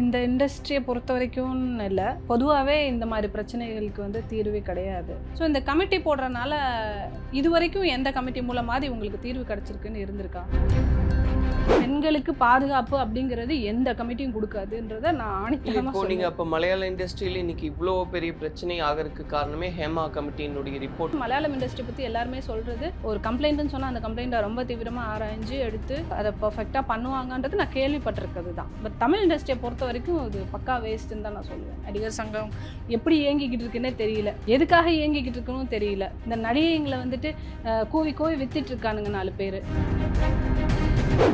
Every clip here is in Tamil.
இந்த இண்டஸ்ட்ரியை பொறுத்த வரைக்கும் இல்லை. பொதுவாகவே இந்த மாதிரி பிரச்சனைகளுக்கு வந்து தீர்வே கிடையாது. ஸோ இந்த கமிட்டி போடுறனால இது வரைக்கும் எந்த கமிட்டி மூலமாவது உங்களுக்கு தீர்வு கிடைச்சிருக்குன்னு இருந்திருக்கா? பெண்களுக்கு பாதுகாப்பு அப்படிங்கிறது எந்த கமிட்டியும் கொடுக்காதுன்றத நான் ஆணித்தரமாக நீங்க அப்ப மலையாள இண்டஸ்ட்ரியில இன்னைக்கு இவ்வளோ பெரிய பிரச்சனை ஆகிறதுக்கு காரணமே ஹேமா கமிட்டியினுடைய ரிப்போர்ட் மலையாளம் இண்டஸ்ட்ரி பற்றி எல்லாருமே சொல்கிறது ஒரு கம்ப்ளைண்ட்னு சொன்னால் அந்த கம்ப்ளைண்ட்டை ரொம்ப தீவிரமாக ஆராய்ஞ்சு எடுத்து அதை பர்ஃபெக்டாக பண்ணுவாங்கன்றது நான் கேள்விப்பட்டிருக்கிறது தான். பட் தமிழ் இண்டஸ்ட்ரியை பொறுத்த வரைக்கும் இது பக்கா வேஸ்ட்டுன்னு தான் நான் சொல்லுவேன். நடிகர் சங்கம். எப்படி இயங்கிக்கிட்டு இருக்குன்னே தெரியல. எதுக்காக இயங்கிக்கிட்டு இருக்குன்னு தெரியல. இந்த நடிகைங்களை வந்துட்டு கூவி கூவி வித்துட்டு இருக்கானுங்க நாலு பேர்.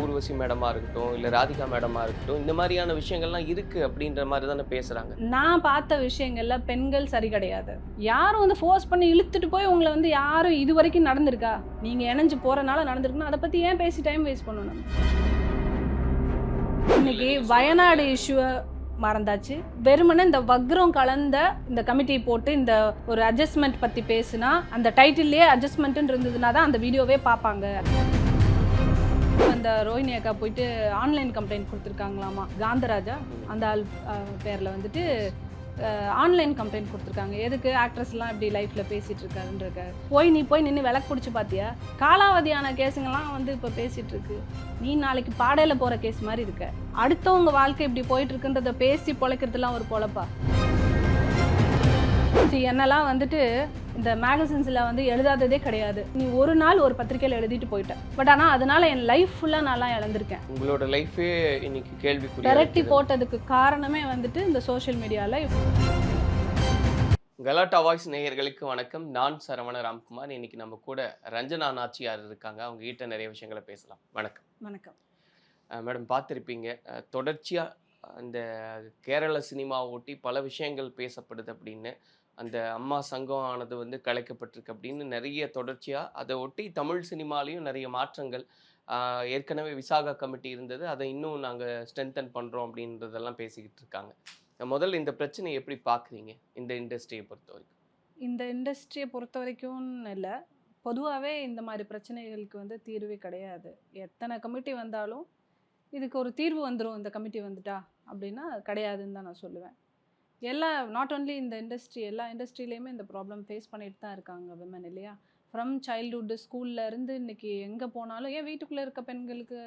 ஊர்வசி மேடமா இருக்கட்டும் இல்ல ராதிகா மேடமா இருக்கட்டும் இந்த மாதிரியான விஷயங்கள்லாம் இருக்கு அப்படின்ற மாதிரி தானே பேசுறாங்க? நான் பார்த்த விஷயங்கள்ல பெண்கள் சரி கிடையாது. யாரும் வந்து ஃபோர்ஸ் பண்ணி இழுத்துட்டு போய் உங்களை வந்து யாரும் இது வரைக்கும் நடந்திருக்கா? நீங்க இணைஞ்சு போறனால நடந்திருக்குன்னா அதை பத்தி ஏன் பேசி டைம் வேஸ்ட் பண்ணணும்? இன்னைக்கு வயநாடு இஷ்யூவை மறந்தாச்சு. வெறுமனே இந்த வக்ரம் கலந்த இந்த கமிட்டி போட்டு இந்த ஒரு அட்ஜஸ்ட்மெண்ட் பத்தி பேசுனா அந்த டைட்டில்லையே அட்ஜஸ்ட்மெண்ட்டுன்னு இருந்ததுனா தான் அந்த வீடியோவே பார்ப்பாங்க. அந்த ரோஹினி அக்கா போயிட்டு ஆன்லைன் கம்ப்ளைண்ட் கொடுத்துருக்காங்களாமா? காந்தராஜா? அந்த ஆள் பேரில் வந்துட்டு ஆன்லைன் கம்ப்ளைண்ட் கொடுத்துருக்காங்க. எதுக்கு? ஆக்ட்ரஸ்லாம் இப்படி லைஃப்பில் பேசிகிட்டு இருக்காருன்றக்க. போய் நீ போய் நின்று விளக்கு பிடிச்சி பார்த்தியா காலாவதியான கேஸுங்கெல்லாம் வந்து இப்போ பேசிகிட்டு இருக்கு. நீ நாளைக்கு பாடையில் போகிற கேஸ் மாதிரி இருக்க. அடுத்தவங்க வாழ்க்கை இப்படி போயிட்டுருக்குன்றத பேசி பொழைக்கிறதுலாம் ஒரு பொழப்பா? என்னெல்லாம் வந்துட்டு இந்த மேகசின்ஸில் வந்து எழுதாததே கிடையாது. நீ ஒரு நாள் ஒரு பத்திரிக்கையில் எழுதிட்டு போயிட்ட. பட் ஆனால் அதனால என் லைஃப் ஃபுல்லாக நான்லாம் இழந்திருக்கேன். உங்களோட லைஃபே இன்னைக்கு கேள்விக்குரிய விரட்டி போட்டதுக்கு காரணமே வந்துட்டு இந்த சோஷியல் மீடியாவில் கலாட்டா வாய்ஸ் நேயர்களுக்கு வணக்கம். நான் சரவண ராம்குமார். இன்னைக்கு நம்ம கூட ரஞ்சனா நாச்சியார் இருக்காங்க. அவங்க கிட்ட நிறைய விஷயங்களை பேசலாம். வணக்கம். வணக்கம். மேடம் பார்த்துருப்பீங்க. அஹ், தொடர்ச்சியா அந்த கேரள சினிமாவை ஒட்டி பல விஷயங்கள் பேசப்படுது அப்படின்னு. அந்த அம்மா சங்கம் ஆனது வந்து கலைக்கப்பட்டிருக்கு அப்படின்னு நிறைய தொடர்ச்சியாக அதை ஒட்டி தமிழ் சினிமாலையும் நிறைய மாற்றங்கள் ஏற்கனவே விசாகா கமிட்டி இருந்தது அதை இன்னும் நாங்கள் ஸ்ட்ரென்தன் பண்ணுறோம் அப்படின்றதெல்லாம் பேசிக்கிட்டு இருக்காங்க. முதல்ல இந்த பிரச்சனையை எப்படி பார்க்குறீங்க இந்த இண்டஸ்ட்ரியை பொறுத்த வரைக்கும். இந்த இண்டஸ்ட்ரியை பொறுத்த வரைக்கும் இல்லை. பொதுவாகவே இந்த மாதிரி பிரச்சனைகளுக்கு வந்து தீர்வே கிடையாது. எத்தனை கமிட்டி வந்தாலும் இதுக்கு ஒரு தீர்வு வந்துடும் இந்த கமிட்டி வந்துட்டா அப்படின்னா கிடையாதுன்னு தான் நான் சொல்லுவேன். எல்லா நாட் ஓன்லி இந்த இண்டஸ்ட்ரி எல்லா இண்டஸ்ட்ரியிலையுமே இந்த ப்ராப்ளம் ஃபேஸ் பண்ணிட்டு தான் இருக்காங்க விமன் இல்லையா? ஃப்ரம் சைல்டுஹுட்டு ஸ்கூல்ல இருந்து இன்னைக்கு எங்கே போனாலும் ஏன் வீட்டுக்குள்ளே இருக்க பெண்களுக்கு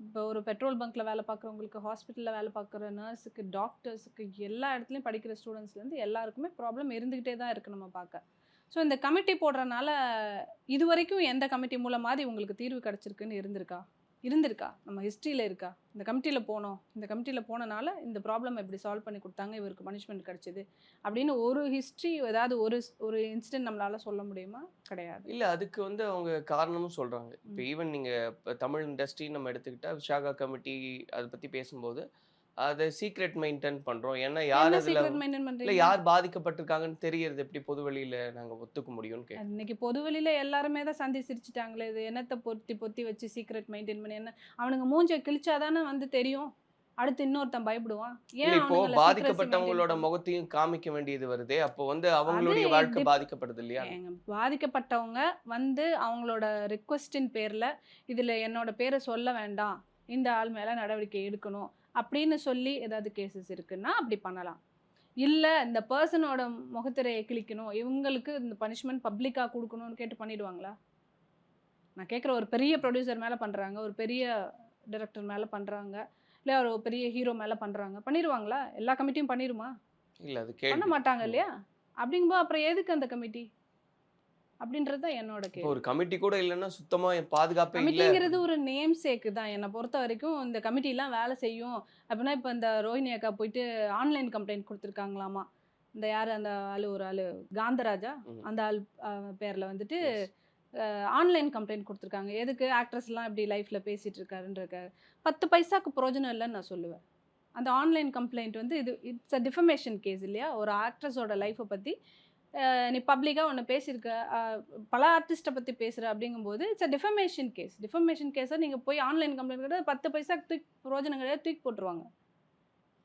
இப்போ ஒரு பெட்ரோல் பங்க்கில் வேலை பார்க்குறவங்களுக்கு ஹாஸ்பிட்டலில் வேலை பார்க்குற நர்ஸுக்கு டாக்டர்ஸுக்கு எல்லா இடத்துலையும் படிக்கிற ஸ்டூடெண்ட்ஸ்லேருந்து எல்லாருக்குமே ப்ராப்ளம் இருந்துக்கிட்டே தான் இருக்குது நம்ம பார்க்க. ஸோ இந்த கமிட்டி போடுறனால இது வரைக்கும் எந்த கமிட்டி மூலமாவது உங்களுக்கு தீர்வு கிடச்சிருக்குன்னு இருந்திருக்கா? இருந்திருக்கா? நம்ம ஹிஸ்ட்ரியில் இருக்கா? இந்த கமிட்டியில் போனோம். இந்த கமிட்டியில் போனனால இந்த ப்ராப்ளம் இப்படி சால்வ் பண்ணி கொடுத்தாங்க இவருக்கு பனிஷ்மெண்ட் கிடச்சிது. அப்படின்னு ஒரு ஹிஸ்ட்ரி ஏதாவது ஒரு ஒரு இன்சிடென்ட் நம்மளால சொல்ல முடியுமா? கிடையாது. இல்ல அதுக்கு வந்து அவங்க காரணமும் சொல்றாங்க. இப்போ ஈவன் நீங்க இப்ப தமிழ் இண்டஸ்ட்ரி நம்ம எடுத்துக்கிட்டா விசாகா கமிட்டி அதை பத்தி பேசும்போது அதை சீக்ரெட் மெயின்டைன் பண்றோம். ஏன்னா யார் அதுல இல்ல யார் பாதிக்கப்பட்டிருக்காங்கன்னு தெரியறது எப்படி பொது வெளியில நாங்க ஒத்துக்க முடியும்னு கேட்க இன்னைக்கு பொதுவெளியில எல்லாருமே தான் சந்தி சிரிச்சிட்டாங்களே இது என்னத்தை பொத்தி பொத்தி வச்சு சீக்ரெட் மெயின்டைன் பண்ணி என்ன? அவனுங்க மூஞ்ச கிழிச்சாதானே வந்து தெரியும். அடுத்து இன்னொருத்தன் பயப்படுவான். ஏன் இப்போ பாதிக்கப்பட்டவங்களோட? முகத்தையும் காமிக்க வேண்டியது வருதே அப்போ வந்து அவங்களுடைய வாழ்க்கை பாதிக்கப்படுது இல்லையா? பாதிக்கப்பட்டவங்க வந்து அவங்களோட ரிக்வஸ்டின் பேர்ல இதுல என்னோட பேரை சொல்ல வேண்டாம். இந்த ஆள் மேல நடவடிக்கை எடுக்கணும். அப்படின்னு சொல்லி ஏதாவது கேசஸ் இருக்குன்னா அப்படி பண்ணலாம். இல்ல இந்த பர்சனோட முகத்திரையை கிழிக்கணும் இவங்களுக்கு இந்த பனிஷ்மெண்ட் பப்ளிக்கா கொடுக்கணும்னு கேட்டு பண்ணிடுவாங்களா? நான் கேட்குற ஒரு பெரிய ப்ரொடியூசர் மேல பண்றாங்க ஒரு பெரிய டைரக்டர் மேல பண்றாங்க இல்ல ஒரு பெரிய ஹீரோ மேல பண்றாங்க பண்ணிடுவாங்களா? எல்லா கமிட்டியும் பண்ணிடுமா? இல்ல அது பண்ண மாட்டாங்க இல்லையா? அப்படிங்கும்போது அப்புறம் எதுக்கு அந்த கமிட்டி அப்படின்றது தான் என்னோட கேள்வி. ஒரு கமிட்டி கூட இல்லைன்னா சுத்தமா என் பாதுகாப்பே கமிட்டிங்கிறது ஒரு நேம் சேக்கு தான். என்னை பொறுத்த வரைக்கும் இந்த கமிட்டிலாம் வேலை செய்யும். அப்படின்னா இப்போ இந்த ரோஹினி அக்கா போயிட்டு ஆன்லைன் கம்ப்ளைண்ட் கொடுத்துருக்காங்களாமா? இந்த யார் அந்த ஆள் ஒரு ஆள் காந்தராஜா. அந்த ஆள் பேரில் வந்துட்டு. ஆன்லைன் கம்ப்ளைண்ட் கொடுத்துருக்காங்க. எதுக்கு ஆக்ட்ரஸ்லாம் இப்படி லைஃப்பில் பேசிகிட்டு இருக்காருன்றக்க பத்து பைசாக்கு பிரயோஜனம் இல்லைன்னு நான் சொல்லுவேன். அந்த ஆன்லைன் கம்ப்ளைண்ட் வந்து இது இட்ஸ் அ டிஃபமேஷன் கேஸ் இல்லையா? ஒரு ஆக்ட்ரஸோட லைஃப்பை பற்றி நீ பப்ளிக்காக ஒன்று பேசியிருக்க பல ஆர்டிஸ்ட்டை பற்றி பேசுகிற அப்படிங்கும்போது it's a defamation case defamation கேஸை நீங்கள் போய் ஆன்லைன் கம்ப்ளைண்ட் கிடையாது பத்து பைசாக்கு தூக்கி பிரயோஜனம் கிடையாது தூக்கி போட்டுருவாங்க.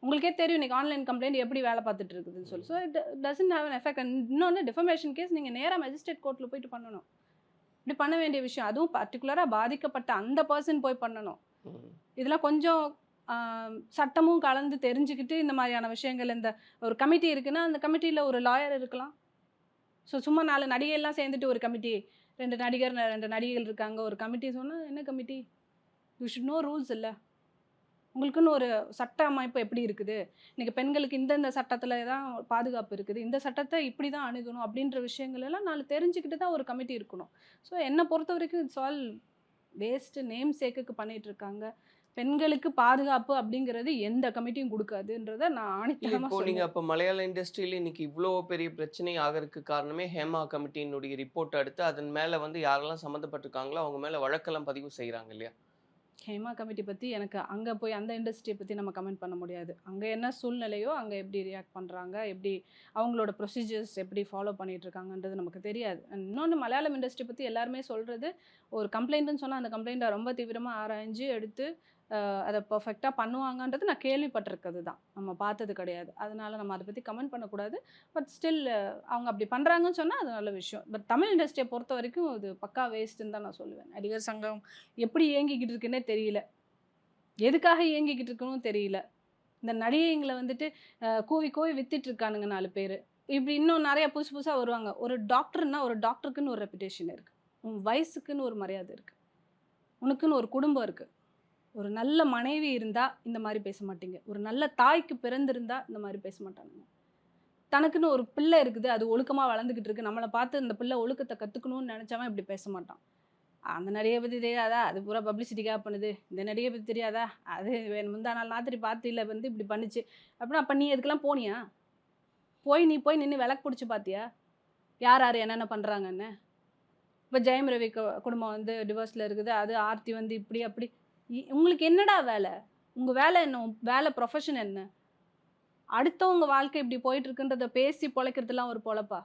உங்களுக்கே தெரியும் இன்னைக்கு ஆன்லைன் கம்ப்ளைண்ட் எப்படி வேலை பார்த்துட்டு இருக்குதுன்னு சொல்லி. So it doesn't have an effect இன்னொன்று டிஃபமேஷன் கேஸ் நீங்கள் நேராக மேஜிஸ்ட்ரேட் கோர்ட்டில் போயிட்டு பண்ணணும். இப்படி பண்ண வேண்டிய விஷயம் அதுவும் பர்டிகுலராக பாதிக்கப்பட்ட அந்த பர்சன் போய் பண்ணணும். இதெல்லாம் கொஞ்சம் சட்டமும் கலந்து தெரிஞ்சுக்கிட்டு இந்த மாதிரியான விஷயங்கள் இந்த ஒரு கமிட்டி இருக்குன்னா அந்த கமிட்டியில் ஒரு லாயர் இருக்கலாம். ஸோ சும்மா நாலு நடிகையெல்லாம் சேர்ந்துட்டு ஒரு கமிட்டி ரெண்டு நடிகர் ரெண்டு நடிகைகள் இருக்காங்க. ஒரு கமிட்டி சொன்னால் என்ன committee you should know rules இல்லை. உங்களுக்குன்னு ஒரு சட்ட அமைப்பு எப்படி இருக்குது? இன்றைக்கி பெண்களுக்கு இந்தந்த சட்டத்தில் தான் பாதுகாப்பு இருக்குது. இந்த சட்டத்தை இப்படி தான் அணுகணும். அப்படின்ற விஷயங்கள் எல்லாம் நாலு தெரிஞ்சுக்கிட்டு தான் ஒரு கமிட்டி இருக்கணும். ஸோ என்னை பொறுத்த வரைக்கும் இட்ஸ் ஆல் வேஸ்ட்டு நேம் சேக்குக்கு பண்ணிகிட்ருக்காங்க இருக்காங்க. பெண்களுக்கு பாதுகாப்பு அப்படிங்கிறது எந்த கமிட்டியும் கொடுக்காதுன்றத நான் இல்ல ஆணித்தனமாக இப்போ நீங்க சொல்லுவேன். அப்ப மலையாள இண்டஸ்ட்ரியில இன்னைக்கு இவ்வளோ பெரிய பிரச்சனை ஆகிறதுக்கு காரணமே ஹேமா கமிட்டியினுடைய ரிப்போர்ட் அடுத்து அதன் மேல வந்து யாரெல்லாம் சம்மந்தப்பட்டிருக்காங்களோ அவங்க மேல வழக்கெல்லாம் பதிவு செய்றாங்க இல்லையா? ஹேமா கமிட்டி பற்றி எனக்கு அங்கே போய் அந்த இண்டஸ்ட்ரியை பற்றி நம்ம கமெண்ட் பண்ண முடியாது. அங்கே என்ன சூழ்நிலையோ அங்கே எப்படி ரியாக்ட் பண்ணுறாங்க எப்படி அவங்களோட ப்ரொசீஜர்ஸ் எப்படி ஃபாலோ பண்ணிட்டு இருக்காங்கன்றது நமக்கு தெரியாது. இன்னொன்று மலையாளம் இண்டஸ்ட்ரி பற்றி எல்லாருமே சொல்கிறது ஒரு கம்ப்ளைண்ட்டுன்னு சொன்னால் அந்த கம்ப்ளைண்ட்டை ரொம்ப தீவிரமாக ஆராய்ஞ்சு எடுத்து அதை பர்ஃபெக்டாக பண்ணுவாங்கன்றது நான் கேள்விப்பட்டிருக்கிறது தான். நம்ம பார்த்தது கிடையாது. அதனால் நம்ம அதை பற்றி கமெண்ட் பண்ணக்கூடாது. பட் ஸ்டில் அவங்க அப்படி பண்ணுறாங்கன்னு சொன்னால் அது நல்ல விஷயம். பட் தமிழ் இண்டஸ்ட்ரியை பொறுத்த வரைக்கும் இது பக்கா வேஸ்ட்டுன்னு தான் நான் சொல்லுவேன். நடிகர் சங்கம் எப்படி இயங்கிக்கிட்டு இருக்குன்னே தெரியல. எதுக்காக இயங்கிக்கிட்டு இருக்கணும் தெரியல. இந்த நடிகைங்களை வந்துட்டு கூவி கூவி வித்துட்டு இருக்கானுங்க நாலு பேர். இப்படி இன்னும் நிறைய புதுசு புதுசாக வருவாங்க. ஒரு டாக்டர்னா ஒரு டாக்டருக்குன்னு ஒரு ரெப்புடேஷன் இருக்குது உன் வயசுக்குன்னு ஒரு மரியாதை இருக்குது உனக்குன்னு ஒரு குடும்பம் இருக்குது ஒரு நல்ல மனைவி இருந்தால் இந்த மாதிரி பேச மாட்டீங்க. ஒரு நல்ல தாய்க்கு பிறந்திருந்தால் இந்த மாதிரி பேச மாட்டாங்க தனக்குன்னு ஒரு பிள்ளை இருக்குது அது ஒழுக்கமாக வளர்ந்துக்கிட்டு இருக்கு. நம்மளை பார்த்து இந்த பிள்ளை ஒழுக்கத்தை கற்றுக்கணும்னு நினச்சவன் இப்படி பேச மாட்டான். அந்த நடிகை பற்றி தெரியாதா? அது பூரா பப்ளிசிட்டிக்காக பண்ணுது. இந்த நடிகை பற்றி தெரியாதா? அது வேணும். முந்தா நாள் ராத்திரி பார்த்து இல்லை வந்து இப்படி பண்ணுச்சு. அப்படின்னா அப்போ நீ இதுக்கெல்லாம் போனியா? போய் நீ போய் நின்று விளக்கு பிடிச்சி பார்த்தியா யார் யார் என்னென்ன பண்ணுறாங்கன்னு இப்போ ஜெயம் ரவி கு- குடும்பம் வந்து டிவோர்ஸில் இருக்குது. அது ஆர்த்தி வந்து இப்படி அப்படி. உங்களுக்கு என்னடா வேலை? உங்கள் வேலை என்ன? வேலை ப்ரொஃபஷன் என்ன? அடுத்தவங்க வாழ்க்கை இப்படி போயிட்டுருக்குன்றத பேசி பொழைக்கிறதுலாம் ஒரு பொழப்பா?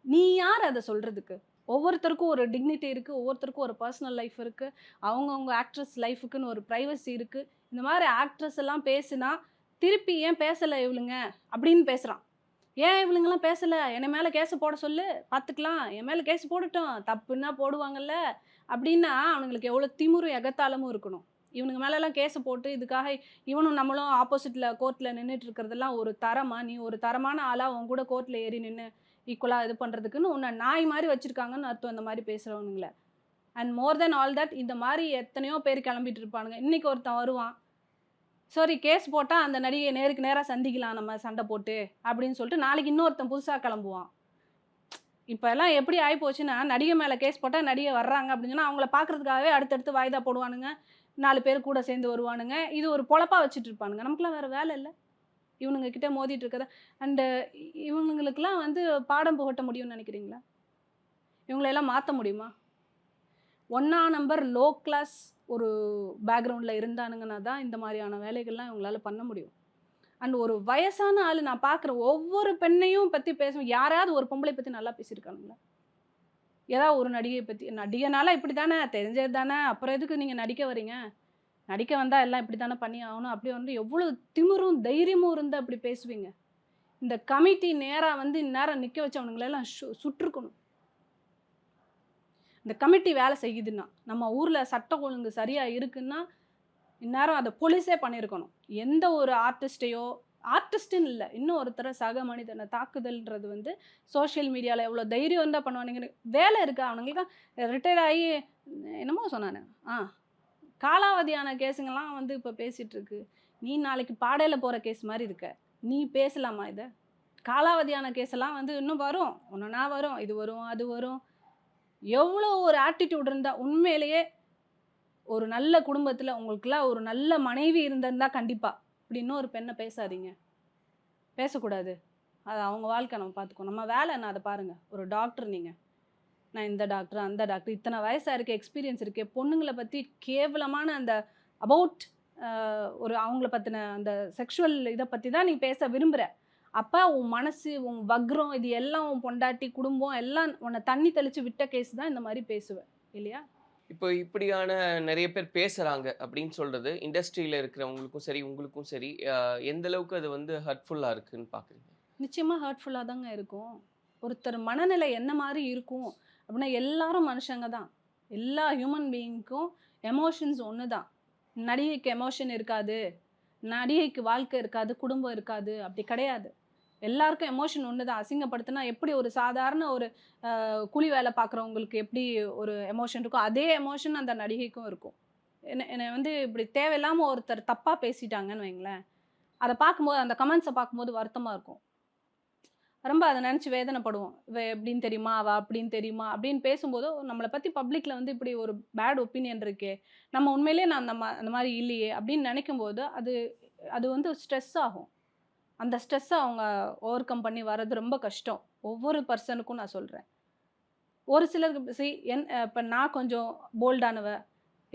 நீ யார் அதை சொல்கிறதுக்கு ஒவ்வொருத்தருக்கும் ஒரு டிக்னிட்டி இருக்குது ஒவ்வொருத்தருக்கும் ஒரு பர்சனல் லைஃப் இருக்குது அவங்கவுங்க ஆக்ட்ரஸ் லைஃபுக்குன்னு ஒரு ப்ரைவசி இருக்குது இந்த மாதிரி ஆக்ட்ரஸ் எல்லாம் பேசுனா திருப்பி ஏன் பேசலை இவளுங்க? அப்படின்னு பேசுகிறான் ஏன் இவளுங்கெல்லாம் பேசலை? என்னை மேலே கேஸ் போட சொல்லு பார்த்துக்கலாம். என் மேலே கேஸ் போடட்டும். தப்புன்னா போடுவாங்கல்ல? அப்படின்னா அவனுங்களுக்கு எவ்வளோ திமுறும் எகத்தாளமும் இருக்கணும். இவனுங்க மேலெல்லாம் கேஸை போட்டு இதுக்காக இவனும் நம்மளும் ஆப்போசிட்டில் கோர்ட்டில் நின்றுட்டு இருக்கிறதெல்லாம் ஒரு தரமா நீ ஒரு தரமான ஆளாக உன் கூட கோர்ட்டில் ஏறி நின்று ஈக்குவலாக இது பண்ணுறதுக்குன்னு உன்னை நாய் மாதிரி வச்சுருக்காங்கன்னு அர்த்தம் இந்த மாதிரி பேசுகிறவனுங்கள and more then all that இந்த மாதிரி எத்தனையோ பேர் கிளம்பிட்டு இருப்பானுங்க. இன்னைக்கு ஒருத்தன் வருவான். சாரி கேஸ் போட்டால் அந்த நடிகை நேருக்கு நேராக சந்திக்கலாம் நம்ம சண்டை போட்டு அப்படின்னு சொல்லிட்டு நாளைக்கு இன்னொருத்தன் புதுசாக கிளம்புவான். இப்போ எல்லாம் எப்படி ஆகி போச்சுன்னா நடிகை மேலே கேஸ் போட்டால் நடிகை வர்றாங்க அப்படின்னு சொன்னால் அவங்கள பார்க்கறதுக்காகவே அடுத்தடுத்து வாய்தா போடுவானுங்க. நாலு பேர் கூட சேர்ந்து வருவானுங்க. இது ஒரு பொழப்பா வச்சுட்டு இருப்பானுங்க நமக்குலாம் வேறு வேலை இல்லை. இவனுங்க கிட்ட மோதிட்டு இருக்கத அண்டு இவங்களுக்கெல்லாம் வந்து பாடம் புகட்ட முடியும்னு நினைக்கிறீங்களா? இவங்களெல்லாம் மாற்ற முடியுமா? ஒன்றா நம்பர் லோ கிளாஸ் ஒரு பேக்ரவுண்டில் இருந்தானுங்கன்னா தான் இந்த மாதிரியான வேலைகள்லாம் இவங்களால பண்ண முடியும். அண்ட் ஒரு வயசான ஆள் நான் பார்க்குற ஒவ்வொரு பெண்ணையும் பற்றி பேசும் யாராவது ஒரு பொம்பளை பற்றி நல்லா பேசியிருக்கானுங்களா? ஏதாவது ஒரு நடிகை பற்றி நடிகைனால இப்படி தானே தெரிஞ்சது தானே அப்புறம் எதுக்கு நீங்கள் நடிக்க வரீங்க நடிக்க வந்தால் எல்லாம் இப்படி தானே பண்ணி ஆகணும் அப்படி வந்து எவ்வளோ திமிரும் தைரியமும் இருந்தால் அப்படி பேசுவீங்க. இந்த கமிட்டி நேராக வந்து இந்நேரம் நிற்க வச்சவனுங்களெல்லாம் சு சுற்றுக்கணும். இந்த கமிட்டி வேலை செய்யுதுன்னா நம்ம ஊரில் சட்டம் ஒழுங்கு சரியாக இருக்குன்னா இந்நேரம் அதை போலீஸே பண்ணியிருக்கணும். எந்த ஒரு ஆர்டிஸ்ட்டையோ ஆர்டிஸ்ட்டுன்னு இல்லை. இன்னும் சக மனிதனை தாக்குதல்ன்றது வந்து சோஷியல் மீடியாவில் எவ்வளோ தைரியம் இருந்தால் பண்ணுவானுங்க வேலை இருக்கா. அவனுங்களுக்கு ரிட்டையர் ஆகி என்னமோ சொன்னானே. ஆ காலாவதியான கேஸுங்கெல்லாம் வந்து இப்போ பேசிகிட்ருக்கு நீ நாளைக்கு பாடையில் போகிற கேஸ் மாதிரி இருக்க. நீ பேசலாமா இதை? காலாவதியான கேஸெல்லாம் வந்து இன்னும் வரும். ஒன்றுனா வரும். இது வரும் அது வரும். எவ்வளோ ஒரு ஆட்டிடியூட் இருந்தால் உண்மையிலேயே ஒரு நல்ல குடும்பத்தில் உங்களுக்குலாம் ஒரு நல்ல மனைவி இருந்திருந்தா கண்டிப்பாக இப்படி இன்னொரு பெண்ணை பேசாதீங்க. பேசக்கூடாது. அது அவங்க வாழ்க்கை நம்ம பார்த்துக்கோ நம்ம வேலை என்ன? அதை பாருங்கள் ஒரு டாக்டர் நீங்கள் நான் இந்த டாக்டர் அந்த டாக்டர் இத்தனை வயசாக இருக்குது எக்ஸ்பீரியன்ஸ் இருக்குது பொண்ணுங்களை பற்றி கேவலமான அந்த அபவுட் ஒரு அவங்கள பற்றின அந்த செக்ஷுவல் இதை பற்றி தான் நீ பேச விரும்புகிற அப்போ உன் மனசு உன் வக்ரம் இது எல்லாம் உன் பொண்டாட்டி குடும்பம் எல்லாம் உன்னை தண்ணி தெளித்து விட்ட கேஸ் தான் இந்த மாதிரி பேசுவேன் இல்லையா? இப்போ இப்படியான நிறைய பேர் பேசுகிறாங்க அப்படின்னு சொல்கிறது இண்டஸ்ட்ரியில் இருக்கிறவங்களுக்கும் சரி உங்களுக்கும் சரி எந்த அளவுக்கு அது வந்து ஹர்ட்ஃபுல்லாக இருக்குன்னு பார்க்குறீங்க நிச்சயமாக ஹர்ட்ஃபுல்லாக தாங்க இருக்கும். ஒருத்தர் மனநிலை என்ன மாதிரி இருக்கும் அப்படின்னா எல்லாரும் மனுஷங்க தான். எல்லா ஹியூமன் பீயிங்க்கும் எமோஷன்ஸ் ஒன்று தான் நடிகைக்கு எமோஷன் இருக்காது நடிகைக்கு வாழ்க்கை இருக்காது குடும்பம் இருக்காது அப்படி கிடையாது. எல்லாருக்கும் எமோஷன் ஒன்று தான் அசிங்கப்படுத்தினா எப்படி ஒரு சாதாரண ஒரு கூலி வேலை பார்க்குறவங்களுக்கு எப்படி ஒரு எமோஷன் இருக்கோ அதே எமோஷன் அந்த நடிகைக்கும் இருக்கும். என்ன என்னை வந்து இப்படி தேவையில்லாமல் ஒருத்தர் தப்பாக பேசிட்டாங்கன்னு வைங்களேன். அதை பார்க்கும்போது அந்த கமெண்ட்ஸை பார்க்கும்போது வருத்தமாக இருக்கும். ரொம்ப அதை நினச்சி வேதனைப்படுவோம். இவ எப்படின்னு தெரியுமா? அவள் அப்படின்னு தெரியுமா? அப்படின்னு பேசும்போது நம்மளை பற்றி பப்ளிக்கில் வந்து இப்படி ஒரு பேட் ஒப்பீனியன் இருக்கே நம்ம உண்மையிலேயே நான் நம்ம அந்த மாதிரி இல்லையே அப்படின்னு நினைக்கும் போது அது அது வந்து ஸ்ட்ரெஸ் ஆகும். அந்த ஸ்ட்ரெஸ்ஸை அவங்க ஓவர் கம் பண்ணி வர்றது ரொம்ப கஷ்டம். ஒவ்வொரு பர்சனுக்கும் நான் சொல்கிறேன் ஒரு சிலருக்கு சி என் இப்போ நான் கொஞ்சம் போல்டானவன்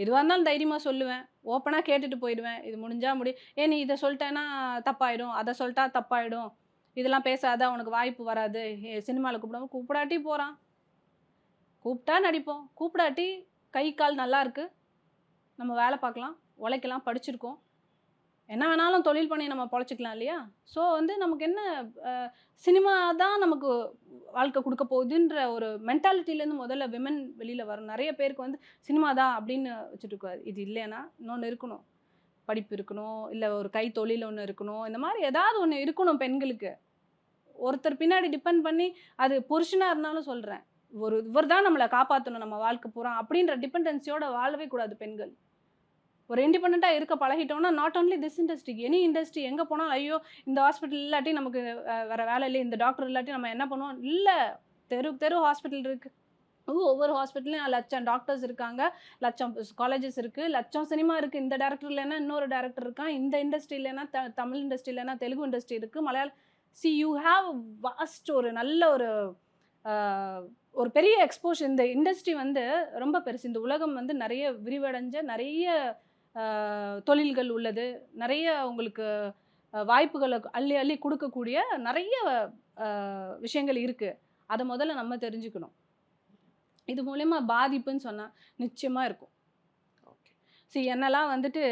எதுவாக இருந்தாலும் தைரியமாக சொல்லுவேன். ஓப்பனாக கேட்டுட்டு போயிடுவேன். இது முடிஞ்சால் முடி ஏ நீ இதை சொல்லிட்டேன்னா தப்பாயிடும். அதை சொல்லிட்டா தப்பாயிடும். இதெல்லாம் பேசாத உனக்கு வாய்ப்பு வராது. சினிமாவில் கூப்பிடாம கூப்பிடாட்டி போகிறான் கூப்பிட்டா நடிப்போம். கூப்பிடாட்டி கை கால் நல்லா இருக்குது நம்ம வேலை பார்க்கலாம். உழைக்கலாம். படிச்சிருக்கோம். என்ன வேணாலும் தொழில் பண்ணி நம்ம பொழைச்சிக்கலாம் இல்லையா? ஸோ வந்து நமக்கு என்ன சினிமா தான் நமக்கு வாழ்க்கை கொடுக்க போகுதுன்ற ஒரு மென்டாலிட்டிலேருந்து முதல்ல விமன் வெளியில் வரும். நிறைய பேருக்கு வந்து சினிமா தான் அப்படின்னு வச்சுட்டு இது இல்லைன்னா இன்னொன்று இருக்கணும். படிப்பு இருக்கணும் இல்லை ஒரு கை தொழில் ஒன்று இருக்கணும். இந்த மாதிரி ஏதாவது ஒன்று இருக்கணும் பெண்களுக்கு. ஒருத்தர் பின்னாடி டிபெண்ட் பண்ணி அது புருஷனாக இருந்தாலும் சொல்கிறேன் ஒரு இவர் தான் நம்மளை காப்பாற்றணும் நம்ம வாழ்க்கை பூரா அப்படின்ற டிபெண்டன்சியோட வாழவே கூடாது பெண்கள். ஒரு இண்டிபெண்ட்டாக இருக்க பழகிட்டோம்னா not only this industry any industry எங்கே போனால் ஐயோ இந்த ஹாஸ்பிட்டல் இல்லாட்டி நமக்கு வேறு வேலை இல்லை இந்த டாக்டர் இல்லாட்டி நம்ம என்ன பண்ணுவோம்? இல்லை தெரு தெரு ஹாஸ்பிட்டல் இருக்குது ஒவ்வொரு ஹாஸ்பிட்டல்லையும் லட்சம் டாக்டர்ஸ் இருக்காங்க லட்சம் காலேஜஸ் இருக்குது லட்சம் சினிமா இருக்குது இந்த டேரக்டர் இல்லைன்னா இன்னொரு டேரக்டர் இருக்கான். இந்த இண்டஸ்ட்ரி இல்லைன்னா த தமிழ் இண்டஸ்ட்ரி இல்லைன்னா தெலுங்கு இண்டஸ்ட்ரி இருக்குது மலையாள சி யூ ஹாவ் வாஸ்ட் ஒரு நல்ல ஒரு ஒரு பெரிய எக்ஸ்போஷர் இந்த இண்டஸ்ட்ரி வந்து ரொம்ப பெருசு. இந்த உலகம் வந்து நிறைய விரிவடைஞ்ச நிறைய தொழில்கள் உள்ளது. நிறைய உங்களுக்கு ஆஹ், வாய்ப்புகளை அள்ளி அள்ளி கொடுக்கக்கூடிய நிறைய விஷயங்கள் இருக்குது அதை முதல்ல நம்ம தெரிஞ்சுக்கணும். இது மூலயமா பாதிப்புன்னு சொன்னால் நிச்சயமாக இருக்கும். ஓகே. see என்னெல்லாம் வந்துட்டு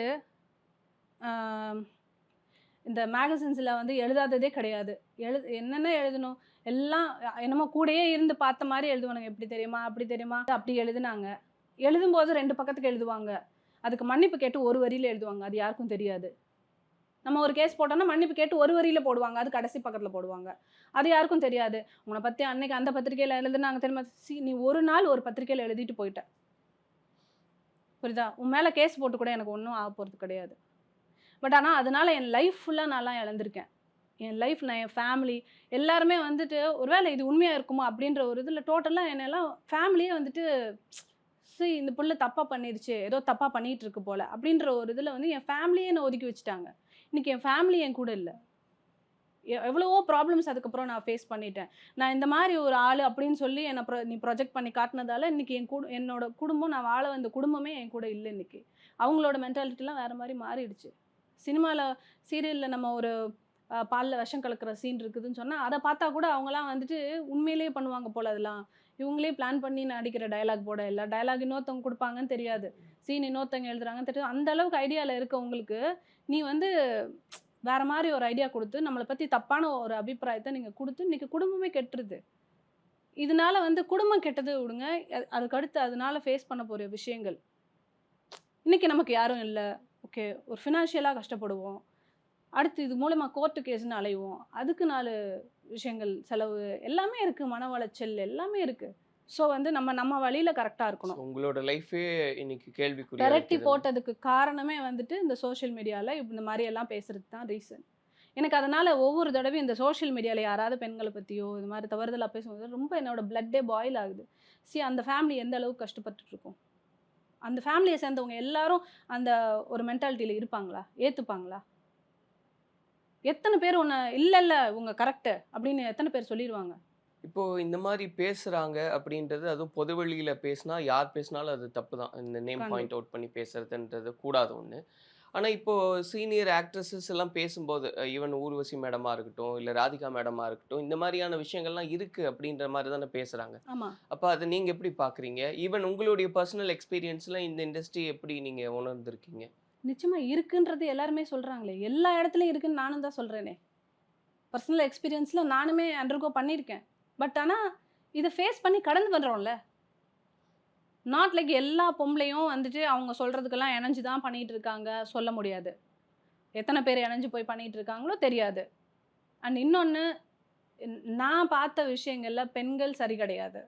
இந்த மேகசின்ஸில் வந்து எழுதாததே கிடையாது. எழுது என்னென்ன எழுதணும்? எல்லாம் என்னமோ கூடயே இருந்து பார்த்த மாதிரி எழுதுவானுங்க. எப்படி தெரியுமா? அப்படி தெரியுமா? அப்படி எழுதுனாங்க. எழுதும்போது ரெண்டு பக்கத்துக்கு எழுதுவாங்க. அதுக்கு மன்னிப்பு கேட்டு ஒரு வரியில் எழுதுவாங்க. அது யாருக்கும் தெரியாது. நம்ம ஒரு கேஸ் போட்டோம்னா மன்னிப்பு கேட்டு ஒரு வரியில் போடுவாங்க. அது கடைசி பக்கத்தில் போடுவாங்க. அது யாருக்கும் தெரியாது. உன்னை பற்றி அன்னைக்கு அந்த பத்திரிக்கையில் எழுதுனாங்க தெரியுமா? சி நீ ஒரு நாள் ஒரு பத்திரிக்கையில் எழுதிட்டு போயிட்ட. புரியுதா? உன் மேலே கேஸ் போட்டு கூட எனக்கு ஒன்றும் ஆக போகிறது கிடையாது. பட் ஆனால் அதனால் என் லைஃப் ஃபுல்லாக நான்லாம் இழந்திருக்கேன். என் லைஃப் நான் என் ஃபேமிலி எல்லாருமே வந்துட்டு ஒருவேளை இது உண்மையாக இருக்குமா அப்படின்ற ஒரு இதில் டோட்டலாக என்னெல்லாம் ஃபேமிலியே வந்துட்டு சரி இந்த பிள்ளை தப்பாக பண்ணிருச்சு ஏதோ தப்பாக பண்ணிகிட்டு இருக்கு போல் அப்படின்ற ஒரு இதில் வந்து என் ஃபேமிலியே என்னை ஒதுக்கி வச்சுட்டாங்க. இன்றைக்கி என் ஃபேமிலி என் கூட இல்லை. எவ்வளவோ ப்ராப்ளம்ஸ் அதுக்கப்புறம் நான் ஃபேஸ் பண்ணிட்டேன். நான் இந்த மாதிரி ஒரு ஆள் அப்படின்னு சொல்லி என்னை ப்ரொ நீ ப்ரொஜெக்ட் பண்ணி காட்டினதால இன்றைக்கி என் கூட என்னோட குடும்பம் நான் வாழ வந்த குடும்பமே என் கூட இல்லை இன்னைக்கு. அவங்களோட மென்டாலிட்டிலாம் வேறு மாதிரி மாறிடுச்சு. சினிமாவில் சீரியலில் நம்ம ஒரு பாலில் விஷம் கலக்கிற சீன் இருக்குதுன்னு சொன்னால் அதை பார்த்தா கூட அவங்களாம் வந்துட்டு உண்மையிலேயே பண்ணுவாங்க போல் அதெல்லாம். இவங்களே பிளான் பண்ணி நான் அடிக்கிற டயலாக் போட இல்லை. டயலாக் இன்னொருத்தவங்க கொடுப்பாங்கன்னு தெரியாது. சீன் இன்னொருத்தவங்க எழுதுறாங்கன்னு தெரியாது. அந்த அளவுக்கு ஐடியாவில் இருக்கவங்களுக்கு நீ வந்து வேற மாதிரி ஒரு ஐடியா கொடுத்து நம்மளை பற்றி தப்பான ஒரு அபிப்பிராயத்தை நீங்கள் கொடுத்து இன்றைக்கி குடும்பமே கெட்டுருது. இதனால வந்து குடும்பம் கெட்டது விடுங்க. அதுக்கடுத்து அதனால ஃபேஸ் பண்ண போகிற விஷயங்கள். இன்றைக்கி நமக்கு யாரும் இல்லை. ஓகே ஒரு ஃபினான்ஷியலாக கஷ்டப்படுவோம். அடுத்து இது மூலமாக கோர்ட்டு கேஸ்னு அலைவோம். அதுக்கு நாலு விஷயங்கள் செலவு எல்லாமே இருக்குது மன உளைச்சல் எல்லாமே இருக்குது ஸோ வந்து நம்ம நம்ம வழியில் கரெக்டாக இருக்கணும். உங்களோட லைஃபே இன்னைக்கு பெரட்டி இருக்குது. போட்டதுக்கு காரணமே வந்துட்டு இந்த சோஷியல் மீடியாவில் இந்த மாதிரி எல்லாம் பேசுறது தான் ரீசன் எனக்கு அதனால் ஒவ்வொரு தடவையும் இந்த சோஷியல் மீடியாவில் யாராவது பெண்களை பற்றியோ இது மாதிரி தவறுதலாக பேசும்போது ரொம்ப என்னோட பிளட்டே பாயில் ஆகுது. சி அந்த ஃபேமிலி எந்த அளவுக்கு கஷ்டப்பட்டுட்டு இருக்கும்? அந்த ஃபேமிலியை சேர்ந்தவங்க எல்லாரும் அந்த ஒரு மென்டாலிட்டியில் இருப்பாங்களா? ஏற்றுப்பாங்களா எத்தனை பேர் உன்னை இல்லை இல்லை உங்க கரெக்டு அப்படின்னு எத்தனை பேர் சொல்லிடுவாங்க இப்போ இந்த மாதிரி பேசுறாங்க அப்படின்றது அதுவும் பொதுவெளியில பேசினா யார் பேசினாலும் அது தப்பு தான். இந்த நேம். பாயிண்ட் அவுட் பண்ணி பேசுறதுன்றது கூடாது ஒன்று ஆனா இப்போ சீனியர் ஆக்ட்ரஸஸ் எல்லாம் பேசும்போது ஈவன் ஊர்வசி மேடமா இருக்கட்டும் இல்ல ராதிகா மேடமா இருக்கட்டும் இந்த மாதிரியான விஷயங்கள்லாம் இருக்கு அப்படின்ற மாதிரி தானே பேசுறாங்க. ஆமாம் அப்ப அதை நீங்க எப்படி பாக்குறீங்க? ஈவன் உங்களுடைய பர்சனல் எக்ஸ்பீரியன்ஸ்ல இந்த இண்டஸ்ட்ரி எப்படி நீங்க உணர்ந்திருக்கீங்க? நிச்சயமாக இருக்குன்றது எல்லாருமே சொல்கிறாங்களே எல்லா இடத்துலையும் இருக்குன்னு நானும் தான் சொல்கிறேனே பர்சனல் எக்ஸ்பீரியன்ஸில் நானுமே அண்டர்கோ பண்ணியிருக்கேன். பட் ஆனால் இதை ஃபேஸ் பண்ணி கடந்து வர்றோம்ல நாட் லைக் எல்லா பொம்பளையும் வந்துட்டு அவங்க சொல்கிறதுக்கெல்லாம் இணைஞ்சு தான் பண்ணிகிட்டு இருக்காங்க சொல்ல முடியாது. எத்தனை பேர் இணைஞ்சு போய் பண்ணிகிட்டு இருக்காங்களோ தெரியாது. அண்ட் இன்னொன்று நான் பார்த்த விஷயங்களில் பெண்கள் சரி கிடையாது.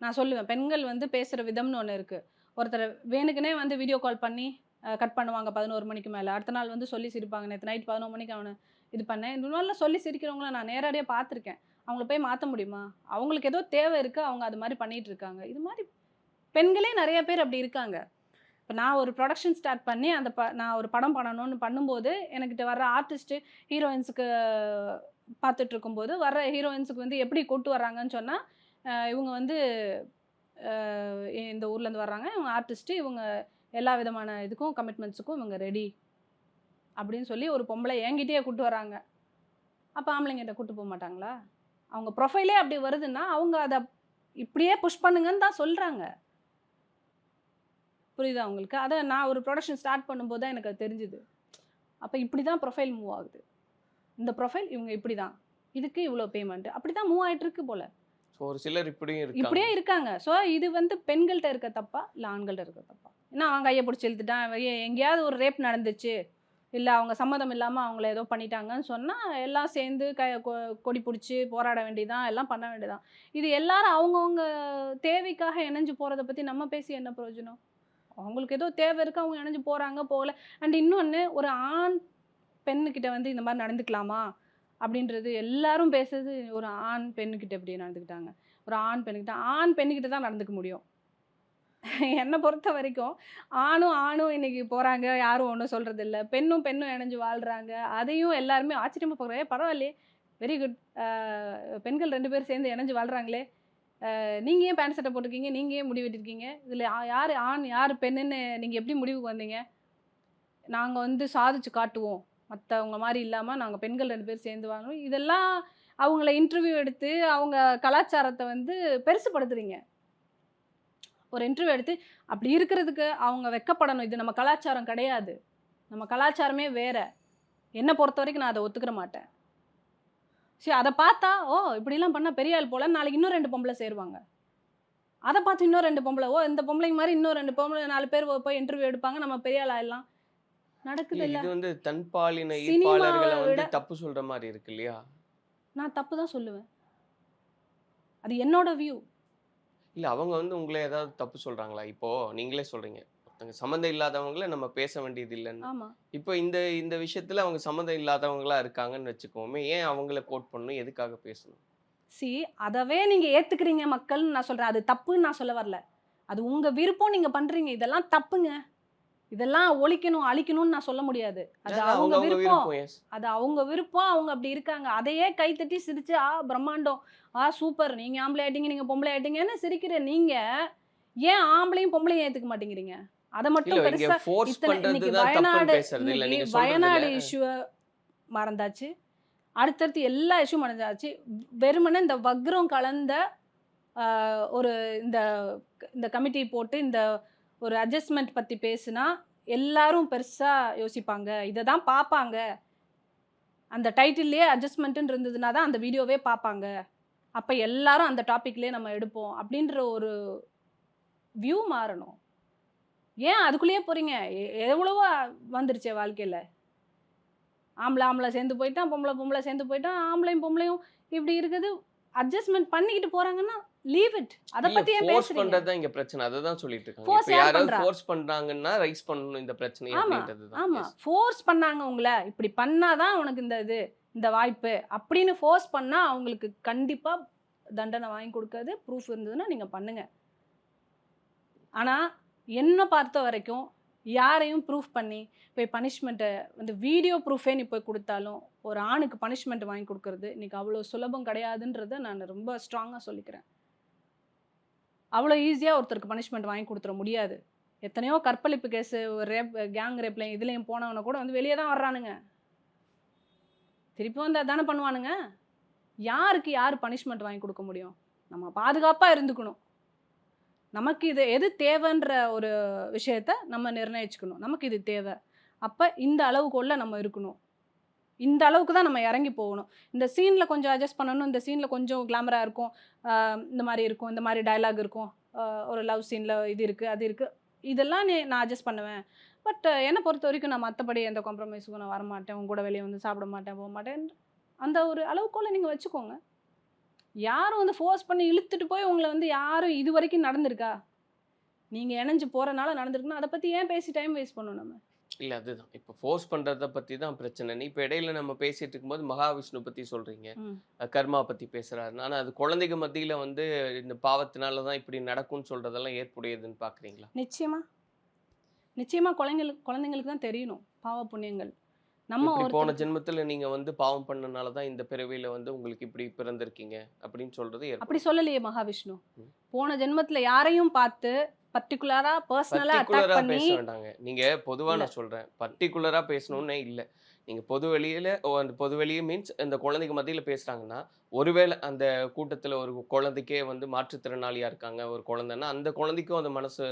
நான் சொல்லுவேன் பெண்கள் வந்து பேசுகிற விதம்னு ஒன்று இருக்குது ஒருத்தர் வேணுக்குனே வந்து வீடியோ கால் பண்ணி கட் பண்ணுவாங்க பதினோரு மணிக்கு மேலே. அடுத்த நாள் வந்து சொல்லி சிரிப்பாங்க. நேற்று நைட் பதினோரு மணிக்கு அவனை இது பண்ணேன். இந்த மாதிரிலாம் சொல்லி சிரிக்கிறவங்கள நான் நேரடியாக பார்த்துருக்கேன். அவங்கள போய் மாற்ற முடியுமா? அவங்களுக்கு ஏதோ தேவை இருக்குது அவங்க அது மாதிரி பண்ணிகிட்டு இருக்காங்க. இது மாதிரி பெண்களே நிறைய பேர் அப்படி இருக்காங்க. இப்போ நான் ஒரு ப்ரொடக்ஷன் ஸ்டார்ட் பண்ணி அந்த ப நான் ஒரு படம் பண்ணணும்னு பண்ணும்போது எனக்கிட்ட வர்ற ஆர்டிஸ்ட்டு ஹீரோயின்ஸுக்கு பார்த்துட்டு இருக்கும்போது வர ஹீரோயின்ஸுக்கு வந்து எப்படி கூட்டு வர்றாங்கன்னு சொன்னால் இவங்க வந்து இந்த ஊர்லேருந்து வர்றாங்க. இவங்க ஆர்டிஸ்ட்டு இவங்க எல்லா விதமான இதுக்கும் கமிட்மெண்ட்ஸுக்கும் இவங்க ரெடி அப்படின்னு சொல்லி ஒரு பொம்பளை என்கிட்டயே கூட்டு வராங்க. அப்போ ஆம்பளைங்கிட்ட கூட்டு போக மாட்டாங்களா? அவங்க ப்ரொஃபைலே அப்படி வருதுன்னா அவங்க அதை இப்படியே புஷ் பண்ணுங்கன்னு தான் சொல்கிறாங்க புரியுதா உங்களுக்கு? அதை நான் ஒரு ப்ரொடக்ஷன் ஸ்டார்ட் பண்ணும்போது தான் எனக்கு அது தெரிஞ்சுது. அப்போ இப்படி தான் ப்ரொஃபைல் மூவ் ஆகுது. இந்த ப்ரொஃபைல் இவங்க இப்படி தான். இதுக்கு இவ்வளோ பேமெண்ட் அப்படி தான் மூவ் ஆயிட்டு இருக்கு போல. ஒரு சிலர் இப்படியும் இப்படியே இருக்காங்க. ஸோ இது வந்து பெண்கள்கிட்ட இருக்க தப்பா? இல்லை ஆண்கள்ட்ட இருக்க தப்பா? என்ன அவன் கையை பிடிச்சி இழுத்துட்டான். எங்கேயாவது ஒரு ரேப் நடந்துச்சு. இல்லை அவங்க சம்மதம் இல்லாமல் அவங்கள ஏதோ பண்ணிட்டாங்கன்னு சொன்னால் எல்லாம் சேர்ந்து க கொ- கொடி பிடிச்சி போராட வேண்டியதான் எல்லாம் பண்ண வேண்டியதான் இது எல்லாரும் அவங்கவுங்க தேவைக்காக இணைஞ்சு போகிறத பற்றி நம்ம பேசி என்ன பிரயோஜனம்? அவங்களுக்கு ஏதோ தேவை இருக்குது அவங்க இணைஞ்சு போகிறாங்க போகல. அண்ட் இன்னொன்று ஒரு ஆண் பெண்ணுக்கிட்ட வந்து இந்த மாதிரி நடந்துக்கலாமா? அப்படின்றது எல்லாரும் பேசுறது ஒரு ஆண் பெண்ணுக்கிட்ட எப்படி நடந்துக்கிட்டாங்க. ஒரு ஆண் பெண்ணுக்கிட்ட ஆண் பெண்ணுக்கிட்ட தான் நடந்துக்க முடியும். என்னை பொறுத்த வரைக்கும் ஆணும் ஆணும் இன்னைக்கு போகிறாங்க யாரும் ஒன்றும் சொல்கிறது இல்லை பெண்ணும் பெண்ணும் இணைஞ்சு வாழ்கிறாங்க அதையும் எல்லாருமே ஆச்சரியமாக போகிறாங்க பரவாயில்லையே. வெரி குட் பெண்கள் ரெண்டு பேரும் சேர்ந்து இணைஞ்சு வாழ்கிறாங்களே நீங்கள் ஏன் பேண்ட் சட்டை போட்டிருக்கீங்க? நீங்கள் ஏன் முடிவு வெட்டிருக்கீங்க இதில் யார் ஆண் யார் பெண்ணுன்னு நீங்கள் எப்படி முடிவுக்கு வந்தீங்க? நாங்கள் வந்து சாதிச்சு காட்டுவோம். மற்றவங்க மாதிரி இல்லாமல் நாங்கள் பெண்கள் ரெண்டு பேர் சேர்ந்து வாங்கணும். இதெல்லாம் அவங்கள இன்டர்வியூ எடுத்து அவங்க கலாச்சாரத்தை வந்து பெருசுப்படுத்துறீங்க. ஒரு இன்டர்வியூ எடுத்து அப்படி இருக்கிறதுக்கு அவங்க வெக்கப்படணும். இது நம்ம கலாச்சாரம் கிடையாது. நம்ம கலாச்சாரமே வேற. என்னை பொறுத்த வரைக்கும் நான் அதை ஒத்துக்கிற மாட்டேன். சரி அதை பார்த்தா ஓ இப்படிலாம் பண்ணால் பெரிய ஆள் போல நாளைக்கு இன்னும் ரெண்டு பொம்பளை சேருவாங்க. அதை பார்த்து இன்னும் ரெண்டு பொம்பளை ஓ இந்த பொம்பளைங்க மாதிரி இன்னும் ரெண்டு பொம்பளை நாலு பேர் போய் இன்டர்வியூ எடுப்பாங்க நம்ம பெரிய ஆள் ஆயிடலாம். நடக்குது இல்ல, இது வந்து தன்பாலின ஈர்ப்பாளர்களை வந்து தப்பு சொல்ற மாதிரி இருக்கு இல்லையா? நான் தப்பு தான் சொல்லுவேன். அது என்னோட வியூ இல்ல அவங்க வந்து உங்களை ஏதாவது தப்பு சொல்றாங்களா? இப்போ நீங்களே சொல்றீங்க. ஒருத்தங்க சம்மந்தம் இல்லாதவங்கள நம்ம பேச வேண்டியது இல்லைன்னு. இப்போ இந்த இந்த விஷயத்துல அவங்க சம்மந்தம் இல்லாதவங்களா இருக்காங்கன்னு வச்சுக்கோமே ஏன் அவங்கள கோட் பண்ணணும்? எதுக்காக பேசணும்? சி அதவே நீங்க ஏத்துக்கிறீங்க மக்கள்னு நான் சொல்றேன். அது தப்புன்னு நான் சொல்ல வரல. அது உங்க விருப்பம் நீங்க பண்றீங்க. இதெல்லாம் தப்புங்க. இதெல்லாம் ஒழிக்கணும் அழிக்கணும்னு நான் சொல்ல முடியாது. அது அவங்க விருப்பம். அது அவங்க விருப்பம் அவங்க அப்படி இருக்காங்க. அதையே கைத்தட்டி சிரிச்சு ஆ பிரம்மாண்டம். ஆ சூப்பர். நீங்க ஆம்பளை ஆயிட்டீங்க நீங்க பொம்பளை ஆயிட்டீங்கன்னு சிரிக்கிற நீங்க ஏன் ஆம்பளையும் பொம்பளையும் ஏத்துக்க மாட்டேங்கிறீங்க? அதை மட்டும் பெருசா இன்னைக்கு வயநாடு வயநாடு இஷ்யூவை மறந்தாச்சு. அடுத்தடுத்து எல்லா இஷ்யூ மறந்தாச்சு. வெறுமனே இந்த வக்ரம் கலந்த ஒரு இந்த இந்த கமிட்டி போட்டு இந்த ஒரு அட்ஜஸ்ட்மெண்ட் பற்றி பேசுனா எல்லாரும் பெருசாக யோசிப்பாங்க. இதை தான் பார்ப்பாங்க அந்த டைட்டில்லையே அட்ஜஸ்ட்மெண்ட்டுன்னு இருந்ததுனா தான் அந்த வீடியோவே பார்ப்பாங்க அப்போ எல்லாரும் அந்த டாப்பிக்லேயே நம்ம எடுப்போம் அப்படின்ற ஒரு வியூ மாறணும். ஏன் அதுக்குள்ளேயே போகிறீங்க எவ்வளவோ வந்துருச்சே வாழ்க்கையில். ஆம்பளை ஆம்பளை சேர்ந்து போயிட்டான் பொம்பளை பொம்பளை சேர்ந்து போயிட்டான் ஆம்பளையும் பொம்பளையும் இப்படி இருக்குது. அட்ஜஸ்ட்மெண்ட் பண்ணிக்கிட்டு போகிறாங்கன்னா லீவ் இட் அதை பற்றி ஏன் ஃபோர்ஸ் பேசுறீங்க? பண்றது தான் இங்க பிரச்சனை. அதுதான் சொல்லிட்டு இருக்காங்க. இப்போ யார் யாராவது? ஃபோர்ஸ் பண்றாங்கன்னா ரைஸ் பண்ணணும் இந்த பிரச்சனை ஆமா, அப்படின்றது தான் ஆமா. ஃபோர்ஸ் பண்ணாங்க உங்களை. இப்படி பண்ணாதான் உனக்கு இந்த இது இந்த வாய்ப்பு. அப்படின்னு ஃபோர்ஸ் பண்ணா அவங்களுக்கு கண்டிப்பா தண்டனை வாங்கி கொடுக்கறது ப்ரூஃப் இருந்ததுன்னா நீங்க பண்ணுங்க. ஆனா என்ன பார்த்த வரைக்கும் யாரையும் ப்ரூஃப் பண்ணி போய் பனிஷ்மெண்ட்டை வந்து வீடியோ ப்ரூஃபே நீ போய் கொடுத்தாலும் ஒரு ஆணுக்கு பனிஷ்மெண்ட் வாங்கி கொடுக்கறது இன்னைக்கு அவ்வளோ சுலபம் கிடையாதுன்றதை நான் ரொம்ப ஸ்ட்ராங்காக சொல்லிக்கிறேன். அவ்வளோ ஈஸியாக ஒருத்தருக்கு பனிஷ்மெண்ட் வாங்கி கொடுத்துட முடியாது. எத்தனையோ கற்பழிப்பு கேஸு ரேப் கேங் ரேப்லையும் இதுலேயும் போனவனை கூட வந்து வெளியே தான் வர்றானுங்க. திருப்பி வந்து அதானே பண்ணுவானுங்க? யாருக்கு யார் பனிஷ்மெண்ட் வாங்கி கொடுக்க முடியும்? நம்ம பாதுகாப்பாக இருந்துக்கணும். நமக்கு இது எது தேவைன்ற ஒரு விஷயத்த நம்ம நிர்ணயிச்சுக்கணும். நமக்கு இது தேவை. அப்போ இந்த அளவுக்குள்ள நம்ம இருக்கணும். இந்த அளவுக்கு தான் நம்ம இறங்கி போகணும். இந்த சீனில் கொஞ்சம் அட்ஜஸ்ட் பண்ணணும். இந்த சீனில் கொஞ்சம் கிளாமராக இருக்கும். இந்த மாதிரி இருக்கும். இந்த மாதிரி டயலாக் இருக்கும். ஒரு லவ் சீனில் இது இருக்குது அது இருக்குது இதெல்லாம் நீ நான் அட்ஜஸ்ட் பண்ணுவேன். பட் என்னை பொறுத்த வரைக்கும் நான் மற்றபடி எந்த காம்ப்ரமைஸுக்கும் நான் வரமாட்டேன். உங்க கூட வெளியே வந்து சாப்பிட மாட்டேன் போக மாட்டேன். அந்த ஒரு அளவுக்குள்ள நீங்கள் வச்சுக்கோங்க. யாரும் வந்து ஃபோர்ஸ் பண்ணி இழுத்துட்டு போய் உங்களை வந்து யாரும் இது வரைக்கும் நடந்திருக்கா? நீங்கள் இணைஞ்சு போகிறனால நடந்திருக்குன்னா அதை பற்றி ஏன் பேசி டைம் வேஸ்ட் பண்ணணும் நம்ம? இல்ல அதுதான். இப்போ ஃபோர்ஸ் பண்றத பத்தி தான் பிரச்சனை இப்போ இடையில நம்ம பேசிட்டு இருக்கும்போது மகாவிஷ்ணு பத்தி சொல்றீங்க. ம். அஹ் கர்மா பத்தி பேசுறாரு. ஆனா அது குழந்தைங்க மத்தியில வந்து இந்த பாவத்தினால தான் இப்படி நடக்கும்னு சொல்றதெல்லாம் ஏற்புடையதுன்னு பாக்குறீங்களா? நிச்சயமா. நிச்சயமா குழந்தைங்களுக்கு குழந்தைங்களுக்கு தான் தெரியணும். பாவ புண்ணியங்கள். நம்ம போன ஜென்மத்துல நீங்க வந்து பாவம் பண்ணனால தான் இந்த பிறவியில வந்து உங்களுக்கு இப்படி பிறந்திருக்கீங்க அப்படின்னு சொல்றது ஏற்புடையது. அப்படி சொல்லலையே மகாவிஷ்ணு. போன ஜென்மத்துல யாரையும் பார்த்து பர்டிகுலரா பர்சனலா அட்டாக் பண்ணி நீங்க பொதுவா நான் சொல்றேன். பர்டிகுலரா பேசணும்னே இல்ல. நீங்க பொது வெளியில அந்த பொது வெளியே மீன்ஸ் இந்த குழந்தைங்க மத்தியில பேசுறாங்கன்னா ஒருவேளை அந்த கூட்டத்துல ஒரு குழந்தைக்கே வந்து மாற்றுத்திறனாளியா இருக்காங்க ஒரு குழந்தைன்னா அந்த குழந்தைக்கும் அந்த மனசு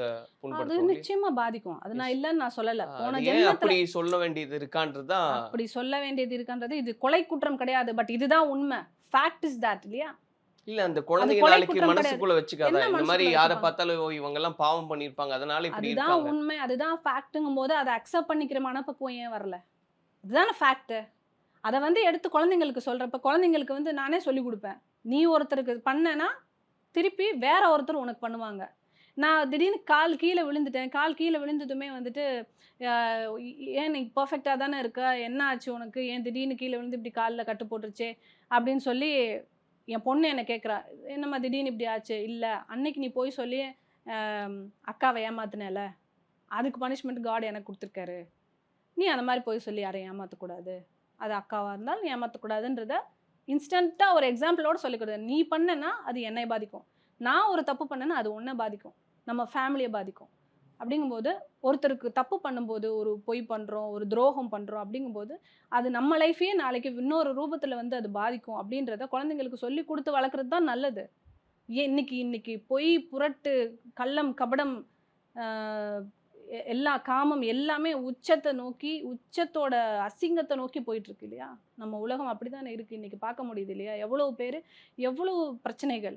அது நிச்சயமா பாதிக்கும். அது நான் இல்லைன்னு நான் சொல்லல. போன அப்படி சொல்ல வேண்டியது இருக்கான்றதுதான் அப்படி சொல்ல வேண்டியது இருக்கின்றது இது கொலை குற்றம் கிடையாது. பட் இதுதான் உண்மை. ஃபேக்ட் இஸ் தட் இல்லையா? இல்ல அந்த குழந்தைங்க நாளைக்கு மனசுக்குள்ள வச்சுக்காத? இந்த மாதிரி யாரை? பார்த்தாலும் இவங்க எல்லாம் பாவம் பண்ணிருப்பாங்க அதனால இப்படி அதுதான் இருக்காங்க. உண்மை அதுதான் ஃபேக்ட்டுங்கும் போது அதை அக்செப்ட் பண்ணிக்கிற மனப்பக்குவம் ஏன் வரல? அதுதானே ஃபேக்ட்டு அதை வந்து எடுத்து குழந்தைங்களுக்கு சொல்கிறப்ப குழந்தைங்களுக்கு வந்து நானே சொல்லி கொடுப்பேன். நீ ஒருத்தருக்கு பண்ணனா திருப்பி வேற ஒருத்தர் உனக்கு பண்ணுவாங்க. நான் திடீர்னு கால் கீழே விழுந்துட்டேன். கால் கீழே விழுந்ததுமே வந்துட்டு ஏன் நீ பர்ஃபெக்டாக தானே இருக்க? என்ன ஆச்சு உனக்கு? ஏன் திடீர்னு கீழே விழுந்து இப்படி காலில் கட்டு போட்டுருச்சே? அப்படின்னு சொல்லி என் பொண்ணு என்னை கேட்குறா என்னம்மா திடீர்னு இப்படி ஆச்சு? இல்லை அன்னைக்கு நீ போய் சொல்லி அக்காவை ஏமாத்துனேல அதுக்கு பனிஷ்மெண்ட் காட் எனக்கு கொடுத்துருக்காரு. நீ அந்த மாதிரி போய் சொல்லி யாரையும் ஏமாற்றக்கூடாது அது அக்காவாக இருந்தாலும் நீ ஏமாற்றக்கூடாதுன்றத இன்ஸ்டண்ட்டாக ஒரு எக்ஸாம்பிளோடு சொல்லிக் நீ பண்ணனா அது என்னை பாதிக்கும். நான் ஒரு தப்பு பண்ணேன்னா அது உன்னை பாதிக்கும். நம்ம ஃபேமிலியை பாதிக்கும். அப்படிங்கும்போது ஒருத்தருக்கு தப்பு பண்ணும்போது ஒரு பொய் பண்ணுறோம் ஒரு துரோகம் பண்ணுறோம் அப்படிங்கும்போது அது நம்ம லைஃபையே நாளைக்கு இன்னொரு ரூபத்தில் வந்து அது பாதிக்கும் அப்படின்றத குழந்தைங்களுக்கு சொல்லி கொடுத்து வளர்க்குறது தான் நல்லது. ஏன் இன்னைக்கு இன்னைக்கு பொய் புரட்டு கள்ளம் கபடம் எல்லா காமம் எல்லாமே உச்சத்தை நோக்கி உச்சத்தோட அசிங்கத்தை நோக்கி போயிட்டு இருக்கு இல்லையா? நம்ம உலகம் அப்படிதானே இருக்குது இன்றைக்கி பார்க்க முடியுது இல்லையா? எவ்வளோ பேர் எவ்வளோ பிரச்சனைகள்.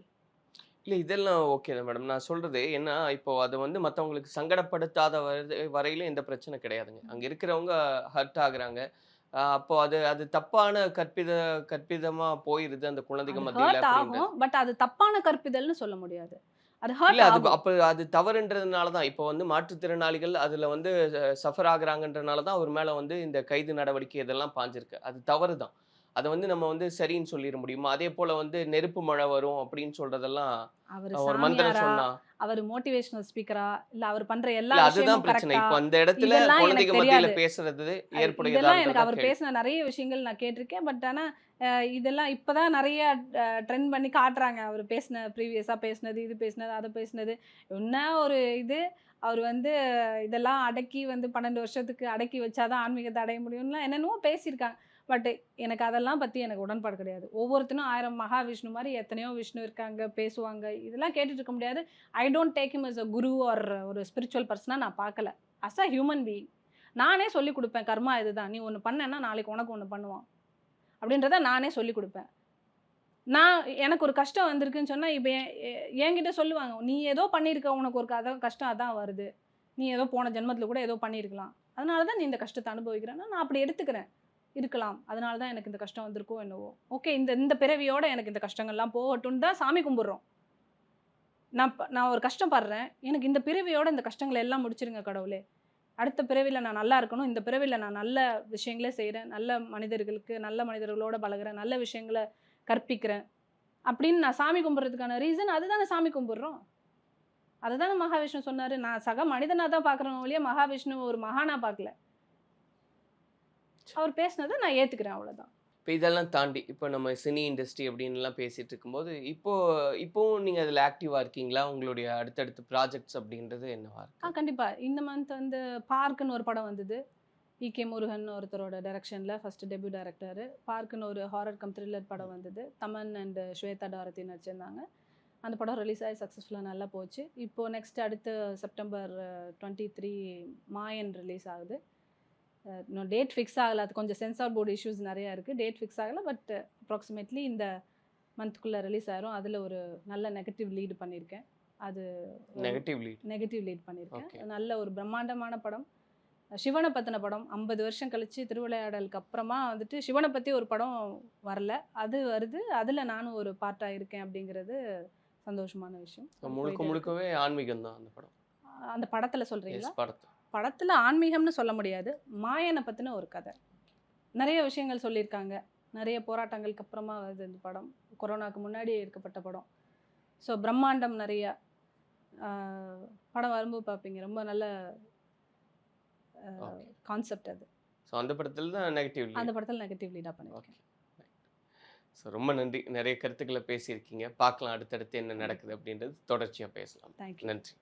இல்ல இதெல்லாம் ஓகே தான் மேடம். நான் சொல்றது என்ன இப்போ அது வந்து மத்தவங்களுக்கு சங்கடப்படுத்தாத வரை வரையிலும் எந்த பிரச்சனை கிடையாதுங்க. அங்க இருக்கிறவங்க ஹர்ட் ஆகுறாங்க. அப்போ அது அது தப்பான கற்பித கற்பிதமா போயிருது அந்த குழந்தைங்க மத்தியில பட் அது தப்பான கற்பிதல்னு சொல்ல முடியாது. அது அது அப்ப அது தவறுன்றதுனால தான். இப்போ வந்து மாற்றுத்திறனாளிகள் அதுல வந்து சஃபர் ஆகுறாங்கன்றனால தான் அவர் மேல வந்து இந்த கைது நடவடிக்கை இதெல்லாம் பாஞ்சிருக்கு. அது தவறு தான். அதை வந்து நம்ம வந்து சரின்னு சொல்லிட முடியுமா? அதே போல வந்து நெருப்பு மழை வரும் அப்படின்னு சொல்றதெல்லாம் அவர் ஒரு மந்திரம் சொன்னா. அவர் மோட்டிவேஷனல் ஸ்பீக்கரா இல்ல அவர் பண்ற எல்லா அதுதான் பிரச்சனை. இப்போ அந்த இடத்துல குழந்தைங்க மத்தியில. பேசுறது இதெல்லாம் எனக்கு ஏற்புடையதா அவர் பேசின நிறைய விஷயங்கள் நான் கேட்டிருக்கேன். பட் ஆனா இதெல்லாம் இப்பதான் நிறைய ட்ரெண்ட் பண்ணி காட்டுறாங்க. அவர் பேசின ப்ரீவியஸா பேசினது இது பேசினது அதை பேசினது. என்ன ஒரு இது? அவர் வந்து இதெல்லாம் அடக்கி வந்து பன்னெண்டு வருஷத்துக்கு அடக்கி வச்சாதான் ஆன்மீகத்தை அடைய முடியும்லாம் என்னென்னவோ பேசியிருக்காங்க. பட் எனக்கு அதெல்லாம் பற்றி எனக்கு உடன்பாடு கிடையாது. ஒவ்வொருத்தனும் ஆயிரம் மகாவிஷ்ணு மாதிரி எத்தனையோ விஷ்ணு இருக்காங்க பேசுவாங்க. இதெல்லாம் கேட்டுட்டு இருக்க முடியாது. I don't take him is a guru or ஒரு ஸ்பிரிச்சுவல் பர்சனாக நான் பார்க்கல. அஸ் அ ஹியூமன் பீயிங் நானே சொல்லிக் கொடுப்பேன் கர்மா இதுதான். நீ ஒன்று பண்ணேன்னா நாளைக்கு உனக்கு ஒன்று பண்ணுவான். அப்படின்றத நானே சொல்லிக் கொடுப்பேன். நான் எனக்கு ஒரு கஷ்டம் வந்திருக்குன்னு சொன்னால் இப்போ என்கிட்ட சொல்லுவாங்க நீ ஏதோ பண்ணியிருக்க உனக்கு ஒரு கதை கஷ்டம் அதான் வருது. நீ ஏதோ போன ஜென்மத்தில் கூட ஏதோ பண்ணியிருக்கலாம். அதனால தான் நீ இந்த கஷ்டத்தை அனுபவிக்கிறேன்னா நான் அப்படி எடுத்துக்கிறேன். இருக்கலாம். அதனால தான் எனக்கு இந்த கஷ்டம் வந்திருக்கோ என்னவோ. ஓகே இந்த இந்த பிறவியோட எனக்கு இந்த கஷ்டங்கள்லாம் போகட்டும்னு தான் சாமி கும்பிட்றோம். நான் நான் ஒரு கஷ்டப்படுறேன் எனக்கு இந்த பிறவியோட இந்த கஷ்டங்களை எல்லாம் முடிச்சிருங்க கடவுளே. அடுத்த பிறவியில் நான் நல்லா இருக்கணும். இந்த பிறவியில் நான் நல்ல விஷயங்களே செய்கிறேன் நல்ல மனிதர்களுக்கு நல்ல மனிதர்களோட பழகுறேன். நல்ல விஷயங்களை கற்பிக்கிறேன். அப்படின்னு நான் சாமி கும்பிட்றதுக்கான ரீசன் அதுதானே சாமி கும்பிட்றோம். அதுதானே மகாவிஷ்ணு சொன்னார். நான் சக மனிதனாக தான் பார்க்குறேன் ஒழிய மகாவிஷ்ணு ஒரு மகானா பார்க்கல. அவர் பேசினதை நான் ஏற்றுக்கிறேன் அவ்வளோதான் இப்போ இதெல்லாம் தாண்டி இப்போ நம்ம சினி இண்டஸ்ட்ரி அப்படின்லாம் பேசிட்டு இருக்கும்போது இப்போ இப்போவும் நீங்க அதுல ஆக்டிவா இருக்கீங்களா? உங்களுடைய அடுத்தடுத்த ப்ராஜெக்ட்ஸ் அப்படின்றது என்னவா ஆ இருக்கு கண்டிப்பாக இந்த மந்த் வந்து பார்க்குன்னு ஒரு படம் வந்தது. இகே முருகன் ஒருத்தரோட டைரக்ஷனில் ஃபஸ்ட்டு டெபியூ டைரக்டர் பார்க்குன்னு ஒரு ஹாரர் கம் த்ரில்லர் படம் வந்தது. தமன் அண்ட் ஸ்வேதா டாரதி நடிச்சிருந்தாங்க. அந்த படம் ரிலீஸ் ஆகி சக்ஸஸ்ஃபுல்லாக நல்லா போச்சு. இப்போது நெக்ஸ்ட் அடுத்து September twenty three Maayan release ஆகுது. இன்னும் டேட் ஃபிக்ஸ் ஆகலை. அது கொஞ்சம் சென்சார் போர்டு இஷ்யூஸ் நிறையா இருக்குது டேட் ஃபிக்ஸ் ஆகலை பட் அப்ராக்சிமேட்லி இந்த மந்த்துக்குள்ளே ரிலீஸ் ஆயிரும். அதில் ஒரு நல்ல நெகட்டிவ் லீடு பண்ணியிருக்கேன் அது நெகட்டிவ் லீட் நெகட்டிவ் லீட் பண்ணியிருக்கேன். நல்ல ஒரு பிரம்மாண்டமான படம். சிவனை பற்றின படம். ஐம்பது வருஷம் கழிச்சு திருவிளையாடலுக்கு அப்புறமா வந்துட்டு சிவனை பற்றி ஒரு படம் வரல. அது வருது. அதில் நானும் ஒரு பார்ட்டாக இருக்கேன் அப்படிங்கிறது சந்தோஷமான விஷயம். முழுக்க. முழுக்கவே ஆன்மீகம் தான் அந்த படம். அந்த படத்தில் சொல்கிறீங்களா படத்தை படத்தில் ஆன்மீகம்னு சொல்ல முடியாது. மாயனை பற்றின ஒரு கதை. நிறைய விஷயங்கள் சொல்லியிருக்காங்க. நிறைய போராட்டங்களுக்கு அப்புறமா வருது இந்த படம். கொரோனாக்கு முன்னாடி எடுக்கப்பட்ட படம். ஸோ பிரம்மாண்டம் நிறைய படம் வரும்போது பார்ப்பீங்க. ரொம்ப நல்ல கான்செப்ட் அது. ஸோ அந்த படத்தில் தான் நெகட்டிவ் அந்த படத்தில் நெகட்டிவ் லீடாக பண்ணியிருக்கேன். ஓகே ஸோ ரொம்ப நன்றி. நிறைய கருத்துக்களை பேசியிருக்கீங்க. பார்க்கலாம் அடுத்தடுத்து என்ன நடக்குது அப்படின்றது. தொடர்ச்சியாக பேசலாம். தேங்க்யூ நன்றி.